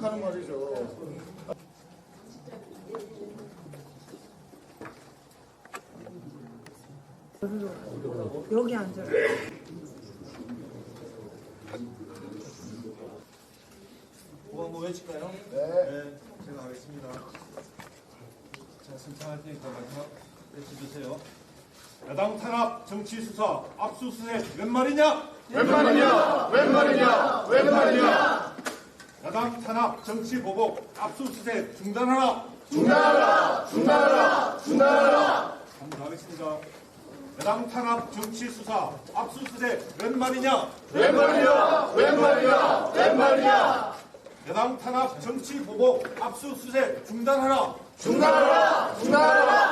가는 말이죠. 여기 앉아요. 뭐 한번 외칠까요? 네. 제가 하겠습니다. 자, 신청할 테니까 마지막 외쳐주세요. 야당 탄압 정치 수사 압수수색 웬 말이냐? 웬 말이냐? 웬 말이냐? 웬 말이냐? 야당 탄압 정치 보복 압수수색 중단하라. 중단하라! 중단하라! 중단하라! 한번 하겠습니다. 야당 탄압 정치 수사 압수수색 웬 말이냐? 웬 말이냐? 웬 말이냐? 웬 말이냐? 야당 탄압 정치 보복 압수수색 중단하라. 중단하라! 중단하라!